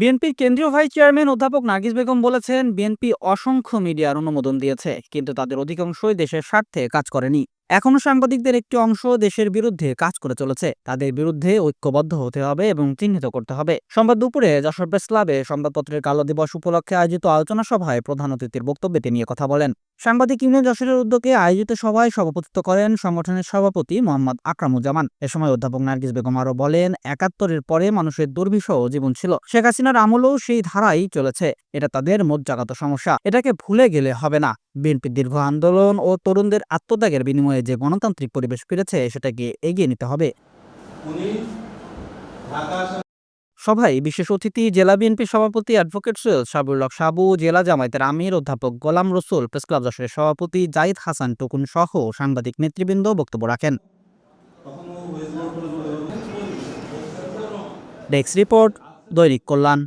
বিএনপির কেন্দ্রীয় vice chairman অধ্যাপক নাগিস বেগম বলেছেন, বিএনপি অসংখ্য মিডিয়ার অনুমোদন দিয়েছে, কিন্তু তাদের অধিকাংশই দেশের স্বার্থে কাজ করেনি। এখনও সাংবাদিকদের একটি অংশ দেশের বিরুদ্ধে কাজ করে চলেছে। তাদের বিরুদ্ধে ঐক্যবদ্ধ হতে হবে এবং চিহ্নিত করতে হবে। সোমবার দুপুরে যশোর প্রেস ক্লাবে সংবাদপত্রের কালো দিবস উপলক্ষে আয়োজিত আলোচনা সভায় প্রধান অতিথির বক্তব্যে তিনি কথা বলেন। সাংবাদিক ইউনিয়ন যশোরের উদ্যোগে আয়োজিত সভায় সভাপতিত্ব করেন সংগঠনের সভাপতি মোহাম্মদ আকরামুজ্জামান। এ সময় অধ্যাপক নার্গিস বেগম আরও বলেন, একাত্তরের পরে মানুষের দুর্বিষহ জীবন ছিল। শেখ হাসিনার আমলেও সেই ধারাই চলেছে। এটা তাদের মজ্জাগত সমস্যা। এটাকে ভুলে গেলে হবে না। বিএনপির দীর্ঘ আন্দোলন ও তরুণদের আত্মত্যাগের বিনিময়ে যে গণতান্ত্রিক পরিবেশ ফিরেছে, সেটাকে এগিয়ে নিতে হবে। সভায় বিশেষ অতিথি জেলা বিএনপির সভাপতি অ্যাডভোকেট সৈয়দ সাবুল হক সাবু, জেলা জামায়াতের আমির অধ্যাপক গোলাম রসুল, প্রেস ক্লাব যশোরের সভাপতি জাহিদ হাসান টুকুন সহ সাংবাদিক নেতৃবৃন্দ বক্তব্য রাখেন। ডেস্ক রিপোর্ট দৈনিক কল্যাণ।